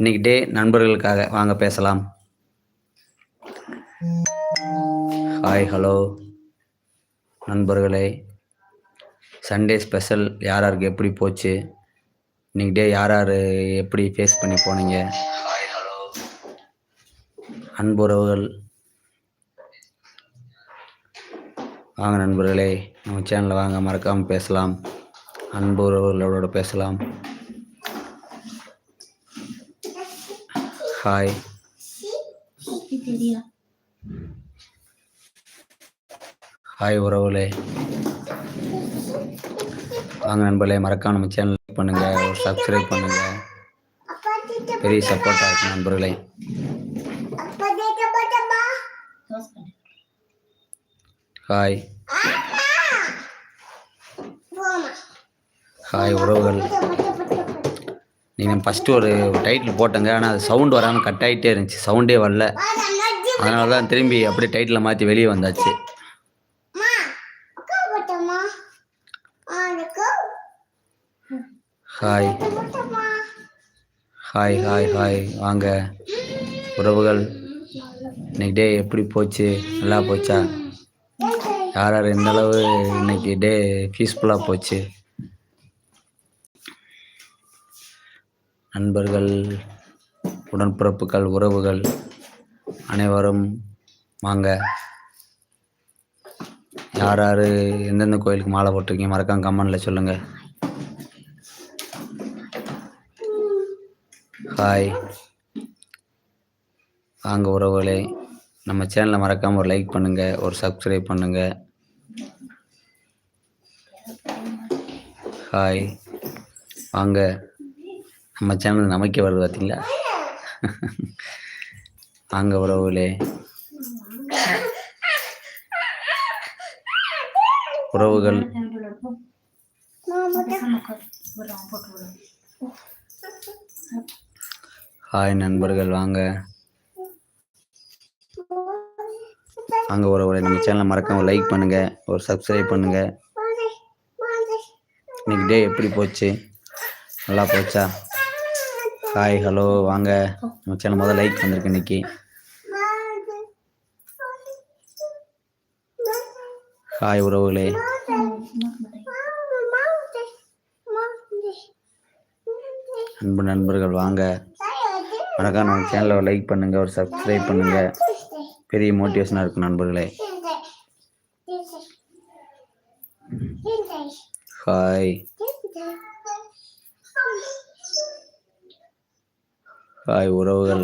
இன்னைக்கு டே நண்பர்களுக்காக வாங்க பேசலாம். ஹாய் ஹலோ நண்பர்களே சண்டே ஸ்பெஷல் யார் யாருக்கு எப்படி போச்சு? இன்னைக்கு டே யார் யார் எப்படி ஃபேஸ் பண்ணி போனீங்க? ஹாய் ஹலோ அன்புறவுகள் வாங்க நண்பர்களே நம்ம சேனலில் வாங்க மறக்காமல் பேசலாம். அன்புறவுகளோட பேசலாம். ஹாய் ஹாய் உறவுகளே. வாங்க நண்பர்களே மறக்காம நம்ம சேனல் லைக் பண்ணுங்க சப்ஸ்கிரைப் பண்ணுங்க. பெரிய சப்போர்ட்டாக இருக்கும் நண்பர்களே. ஹாய் ஹாய் உறவுகள். நீங்கள் ஃபஸ்ட்டு ஒரு டைட்டில் போட்டேங்க. ஆனால் அது சவுண்ட் வராமல் கட் ஆகிட்டே இருந்துச்சு. சவுண்டே வரல. அதனால தான் திரும்பி அப்படியே டைட்டில் மாற்றி வெளியே வந்தாச்சு. ஹாய் ஹாய் ஹாய் ஹாய் வாங்க. உறவுகள். இன்னைக்கு டே எப்படி போச்சு? நல்லா போச்சா? யார் யார் எந்த அளவு இன்னைக்கு டே பீஸ்ஃபுல்லாக போச்சு? நண்பர்கள் உடன்பிறப்புகள் உறவுகள் அனைவரும் வாங்க. யார் யார் எந்தெந்த கோயிலுக்கு மாலை போட்டிருக்கீங்க மறக்காம கமெண்டில் சொல்லுங்கள் ஹாய் வாங்க உறவுகளே நம்ம சேனலை மறக்காமல் ஒரு லைக் பண்ணுங்கள் ஒரு சப்ஸ்கிரைப் பண்ணுங்கள் ஹாய் வாங்க. நம்ம சேனல் நமக்கே வருது பார்த்தீங்களா வாங்க உறவுகளே. உறவுகள். ஹாய் நண்பர்கள் வாங்க. வாங்க உறவுகளை நம்ம சேனலை மறக்காம லைக் பண்ணுங்க ஒரு சப்ஸ்கிரைப் பண்ணுங்க. இன்னைக்கு டே எப்படி போச்சு? நல்லா போச்சா? ஹாய் ஹலோ வாங்க. நம்ம சேனல் முதல்ல லைக் வந்திருக்கு இன்னைக்கு. ஹாய் உறவுகளே. அன்பு நண்பர்கள் வாங்க. வணக்கம் நம்ம சேனலை லைக் பண்ணுங்க ஒரு சப்ஸ்கிரைப் பண்ணுங்க. பெரிய மோட்டிவேஷனாக இருக்கும் நண்பர்களே. ஹாய் ஹாய் உறவுகள்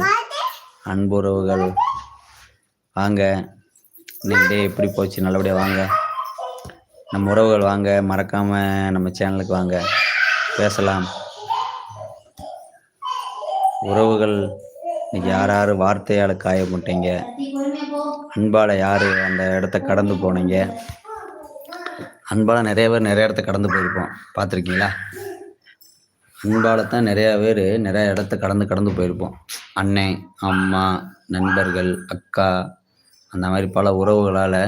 அன்பு உறவுகள். வாங்க இன்னைக்கு டே எப்படி போச்சு? நல்லபடியாக வாங்க. நம்ம உறவுகள் வாங்க மறக்காமல் நம்ம சேனலுக்கு வாங்க. பேசலாம். உறவுகள் இன்னைக்கு யார் யார் வார்த்தையால் காயப்பட்டீங்க? அன்பால் யார் அந்த இடத்த கடந்து போனீங்க? அன்பால் நிறைய பேர் நிறைய இடத்த கடந்து போயிருப்போம். பார்த்துருக்கீங்களா? அன்பால் தான் நிறையா பேர் நிறைய இடத்த கடந்து கடந்து போயிருப்போம். அண்ணன் அம்மா நண்பர்கள் அக்கா அந்த மாதிரி பல உறவுகளால்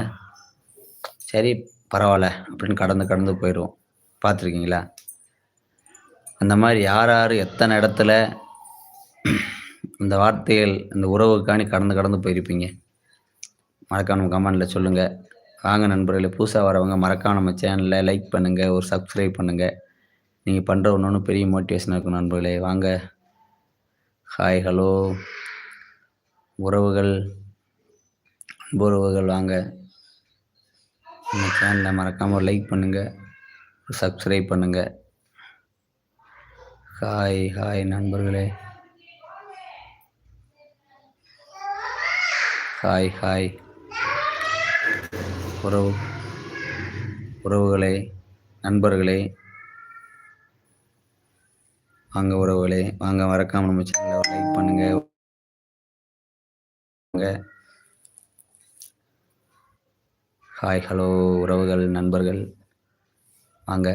சரி பரவாயில்ல அப்படின்னு கடந்து கடந்து போயிடுவோம் பார்த்துருக்கீங்களா? அந்த மாதிரி யார் யார் எத்தனை இடத்துல இந்த வார்த்தைகள் இந்த உறவுக்காண்டி கடந்து கடந்து போயிருப்பீங்க? மறக்காம கமெண்டில் சொல்லுங்கள் வாங்க நண்பர்களே புதுசாக வரவங்க மறக்காம நம்ம சேனலில் லைக் பண்ணுங்கள் ஒரு சப்ஸ்கிரைப் பண்ணுங்கள் நீங்கள் பண்ணுற ஒன்று ஒன்று பெரிய மோட்டிவேஷனாக இருக்கும் நண்பர்களே. வாங்க. ஹாய் ஹலோ உறவுகள் அன்பு உறவுகள் வாங்க. நம்ம சேனலை மறக்காமல் ஒரு லைக் பண்ணுங்கள் ஒரு சப்ஸ்கிரைப் பண்ணுங்கள் ஹாய் ஹாய் நண்பர்களே. ஹாய் ஹாய் உறவு உறவுகளே நண்பர்களே. வாங்க உறவுகளே வாங்க மறக்காம நம்ம சேனலை லைக் பண்ணுங்க. வாங்க. ஹாய் ஹலோ உறவுகள் நண்பர்கள். வாங்க.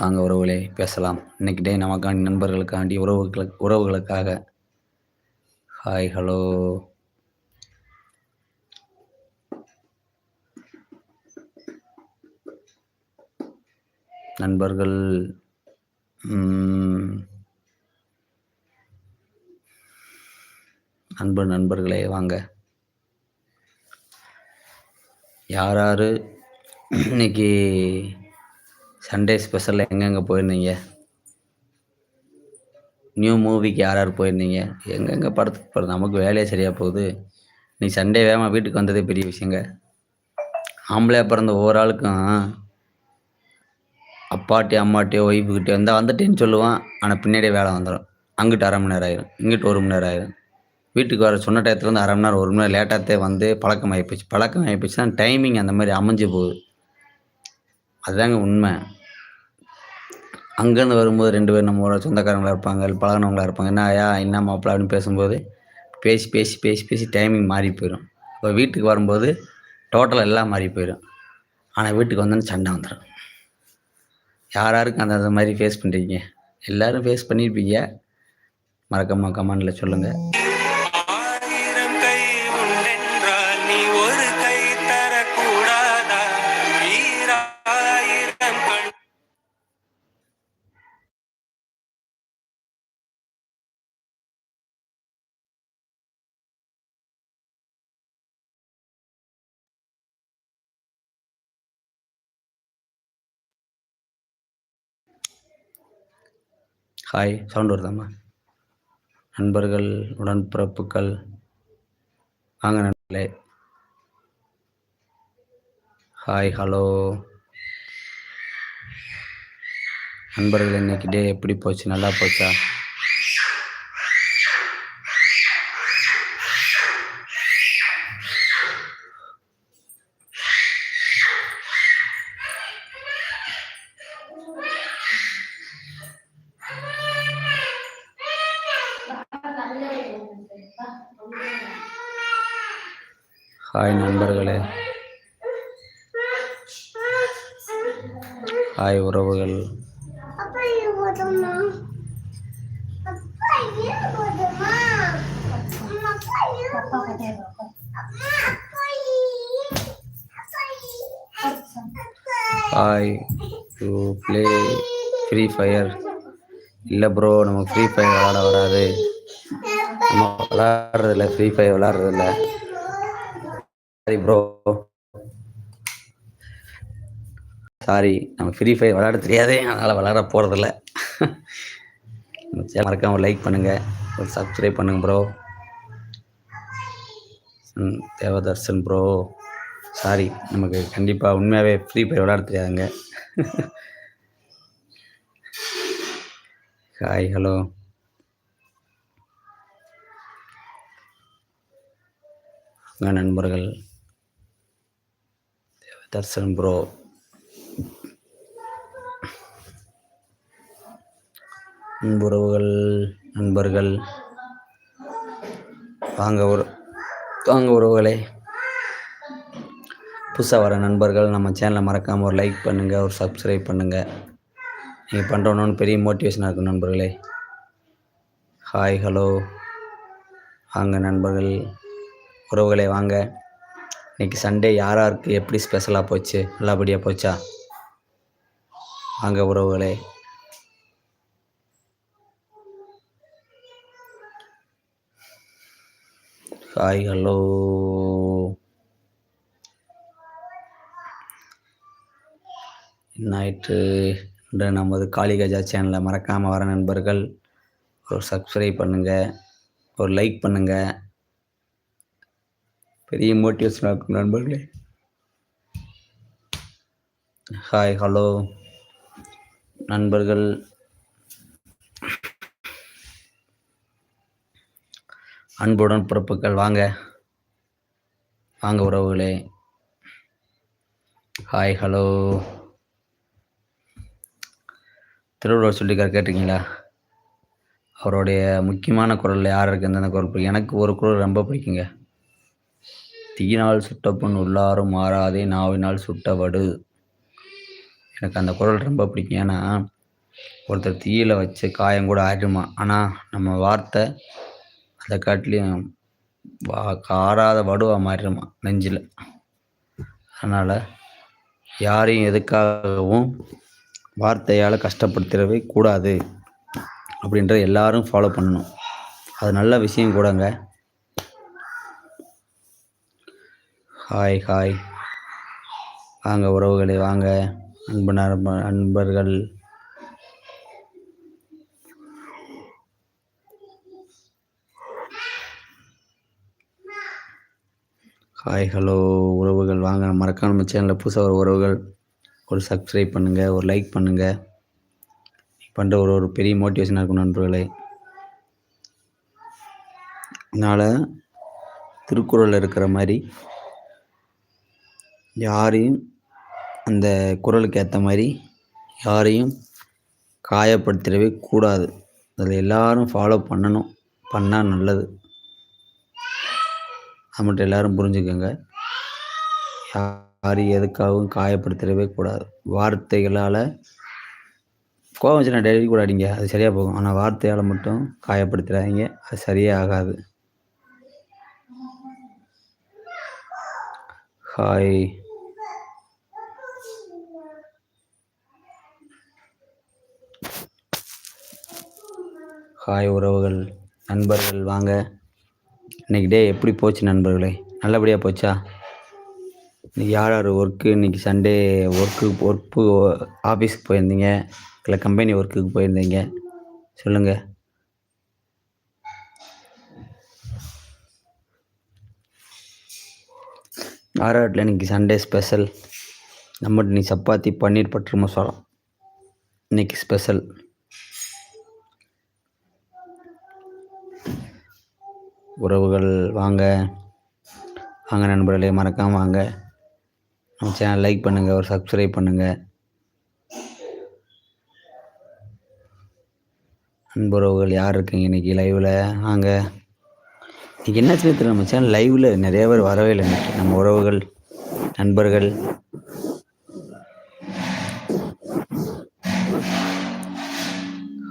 வாங்க உறவுகளே பேசலாம். இன்னைக்கு டே நமக்காண்டி நண்பர்களுக்காண்டி உறவுகளுக்கு உறவுகளுக்காக. ஹாய் ஹலோ நண்பர்கள். அன்பு நண்பர்களே வாங்க. யார் யார்? இன்னைக்கு சண்டே ஸ்பெஷலில் எங்கெங்கே போயிருந்தீங்க? நியூ மூவிக்கு யார் யார் போயிருந்தீங்க? எங்கெங்கே படத்துக்கு போகிறது நமக்கு வேலையே சரியாக போகுது. நீ சண்டே வேகமாக வீட்டுக்கு வந்ததே பெரிய விஷயங்க. ஆம்பளையாக பிறந்த ஒவ்வொரு ஆளுக்கும் அப்பாட்டி அம்மாட்டியோ ஒய்ஃபுக்கிட்டே இருந்தால் வந்துட்டேன்னு சொல்லுவான். ஆனால் பின்னாடியே வேலை வந்துடும் அங்கிட்டு அரை மணி நேரம் ஆயிரும். இங்கிட்டு ஒரு மணி நேரம் ஆயிரும். வீட்டுக்கு வர சொன்ன டயத்துல வந்து அரை மணி நேரம் ஒரு மணி நேரம் லேட்டாகத்தே வந்து பழக்கம் ஆகிப்போச்சு பழக்கம் ஆகிப்போச்சுன்னா டைமிங் அந்த மாதிரி அமைஞ்சு போகுது. அதுதாங்க உண்மை. அங்கேருந்து வரும்போது ரெண்டு பேரும் நம்மளோட சொந்தக்காரங்களா இருப்பாங்க இல்லை பழகினவங்களா இருப்பாங்க. என்ன ஐயா என்ன மாப்பிள்ள அப்படின்னு பேசும்போது பேசி பேசி பேசி பேசி டைமிங் மாறி போயிடும் இப்போ வீட்டுக்கு வரும்போது டோட்டலாக எல்லாம் மாறி போயிடும் ஆனால் வீட்டுக்கு வந்தோன்னே சண்டை வந்துடும் யார் யாருக்கு அந்த மாதிரி ஃபேஸ் பண்ணுறீங்க எல்லோரும் ஃபேஸ் பண்ணியிருப்பீங்க மறக்காம கமெண்டில் சொல்லுங்கள் ஹாய் சவுண்ட் வருதாம்மா? நண்பர்கள் உடன்பிறப்புகள். வாங்க நண்பர்களே. Hi hello. நண்பர்கள் இன்னைக்கு டே எப்படி போச்சு? நல்லா போச்சா? ஹாய் நண்பர்களே. ஹாய் உறவுகள். Hi you play Free Fire இல்லை ப்ரோ நம்ம ஃப்ரீ ஃபயர் விளாட வராது. நம்ம விளாட்றதில்ல ஃப்ரீ ஃபயர் விளாட்றதில்ல சாரி ப்ரோ சாரி நம்ம ஃப்ரீ ஃபயர் விளையாட தெரியாதே அதனால் விளாட போகிறதில்ல மறக்காம ஒரு லைக் பண்ணுங்கள் ஒரு சப்ஸ்கிரைப் பண்ணுங்க ப்ரோ ம் தேவதர்ஷன் ப்ரோ சாரி நமக்கு கண்டிப்பாக உண்மையாகவே ஃப்ரீ ஃபயர் விளாட தெரியாதுங்க. ஹாய் ஹலோ உங்கள் நண்பர்கள் தர்சன் ப்ரோ உறவுகள் நண்பர்கள். வாங்க ஒரு வாங்க உறவுகளே. புதுசாக வர நண்பர்கள் நம்ம சேனலை மறக்காமல் ஒரு லைக் பண்ணுங்கள் ஒரு சப்ஸ்கிரைப் பண்ணுங்கள் நீங்கள் பண்ணுறோன்னு பெரிய மோட்டிவேஷனாக இருக்கும் நண்பர்களே. ஹாய் ஹலோ வாங்க நண்பர்கள். உறவுகளை வாங்க. இன்னைக்கு சண்டே யார் யாருக்கு எப்படி ஸ்பெஷலாக போச்சு? நல்லபடியாக போச்சா? வாங்க உறவுகளே. ஹாய் ஹலோ ஞாயிற்று இன்று நமது காளிகஜா சேனலை மறக்காமல் வர நண்பர்கள் ஒரு சப்ஸ்கிரைப் பண்ணுங்கள் ஒரு லைக் பண்ணுங்கள் பெரிய மோட்டிவேஷனாக இருக்கும் நண்பர்களே. ஹாய் ஹலோ நண்பர்கள். அன்புடன் பிறப்புகள். வாங்க. வாங்க உறவுகளே. ஹாய் ஹலோ திருவள்ளுவர் சொல்லிக்கார் கேட்டிருக்கீங்களா? அவருடைய முக்கியமான குரல் யார் இருக்குது அந்த குரல் எனக்கு ஒரு குரல் ரொம்ப பிடிக்குங்க. தீயினால் சுட்ட உள்ளாரும் மாறாதே நாவினால் சுட்ட வடு எனக்கு அந்த குரல் ரொம்ப பிடிக்கும். ஏன்னா ஒருத்தர் தீயில வச்சு காயம் கூட ஆயிடுமா? ஆனால் நம்ம வார்த்தை அதை காட்டிலையும் வா காராத வடுவாக மாறிடுமா நெஞ்சில். அதனால் யாரையும் எதுக்காகவும் வார்த்தையால் கஷ்டப்படுத்திடவே கூடாது. அப்படின்ற எல்லாரும் ஃபாலோ பண்ணணும். அது நல்ல விஷயம் கூடங்க. Hi hi. வாங்க உறவுகளை வாங்க. அன்பு அன்பர்கள் ஹாய் ஹலோ உறவுகள். வாங்க மறக்காம நம்ம சேனலில் புதுசாக ஒரு உறவுகள் ஒரு சப்ஸ்கிரைப் பண்ணுங்கள் ஒரு லைக் பண்ணுங்கள் பண்ணுற ஒரு ஒரு பெரிய மோட்டிவேஷனாக இருக்கும் நண்பர்களே. அதனால் திருக்குறளில் இருக்கிற மாதிரி யாரையும் அந்த குரலுக்கு ஏற்ற மாதிரி யாரையும் காயப்படுத்திடவே கூடாது. அதில் எல்லாரும் ஃபாலோ பண்ணணும். பண்ணால் நல்லது. அது மட்டும் எல்லோரும் புரிஞ்சுக்கோங்க. யாரையும் எதுக்காகவும் காயப்படுத்திடவே கூடாது. வார்த்தைகளால் கோவம் வச்சு நான் டெய்லி கூட அடிங்க. அது சரியாக போகும். ஆனால் வார்த்தையால் மட்டும் காயப்படுத்திடாதீங்க. அது சரியே ஆகாது. ஹாய் ஹாய் உறவுகள் நண்பர்கள் வாங்க. இன்னைக்கு டே எப்படி போச்சு நண்பர்களே? நல்லபடியாக போச்சா? இன்றைக்கி யார் யார் ஒர்க்கு இன்னைக்கு சண்டே ஒர்க்கு ஒர்க்கு ஆஃபீஸ்க்கு போயிருந்தீங்க. இல்லை கம்பெனி ஒர்க்குக்கு போயிருந்தீங்க. சொல்லுங்கள் ஆராட்டில் இன்னைக்கு சண்டே ஸ்பெஷல் நம்ம இன்னைக்கு சப்பாத்தி பன்னீர் பட்டர் மசாலா. இன்னைக்கு ஸ்பெஷல் உறவுகள் வாங்க. வாங்க நண்பர்களே மறக்காமல் வாங்க. நம்ம சேனல் லைக் பண்ணுங்கள் ஒரு சப்ஸ்கிரைப் பண்ணுங்கள் நண்புறவுகள் யார் இருக்கீங்க இன்றைக்கி லைவில் வாங்க. இன்றைக்கி என்ன தெரியல நம்ம சேனல் லைவில் நிறைய பேர் வரவே இல்லை இன்றைக்கி நம்ம உறவுகள் நண்பர்கள்.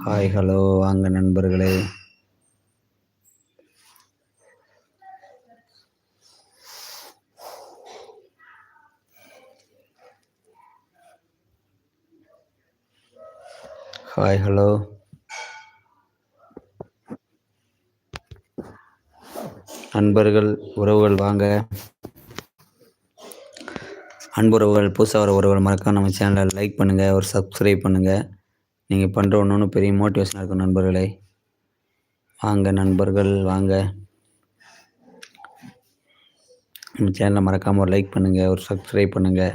ஹாய் ஹலோ வாங்க நண்பர்களே. ஹாய் ஹலோ நண்பர்கள் உறவுகள் வாங்க. அன்புறவுகள் புதுசாக வர உறவுகள் மறக்காம நம்ம சேனலை லைக் பண்ணுங்கள் ஒரு சப்ஸ்கிரைப் பண்ணுங்கள் நீங்கள் பண்ணுற ஒன்று ஒன்று பெரிய மோட்டிவேஷனாக இருக்கும் நண்பர்களே. வாங்க நண்பர்கள் வாங்க. நம்ம சேனலை மறக்காமல் ஒரு லைக் பண்ணுங்கள் ஒரு சப்ஸ்கிரைப் பண்ணுங்கள்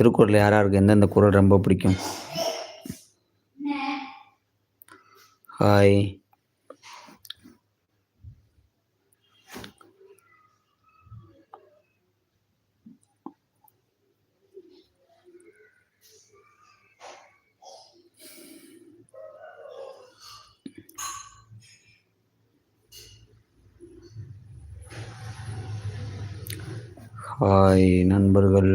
திருக்குறள் யார் யாருக்கு எந்தெந்த குரல் ரொம்ப பிடிக்கும்? ஹாய். ஹாய் நண்பர்கள்.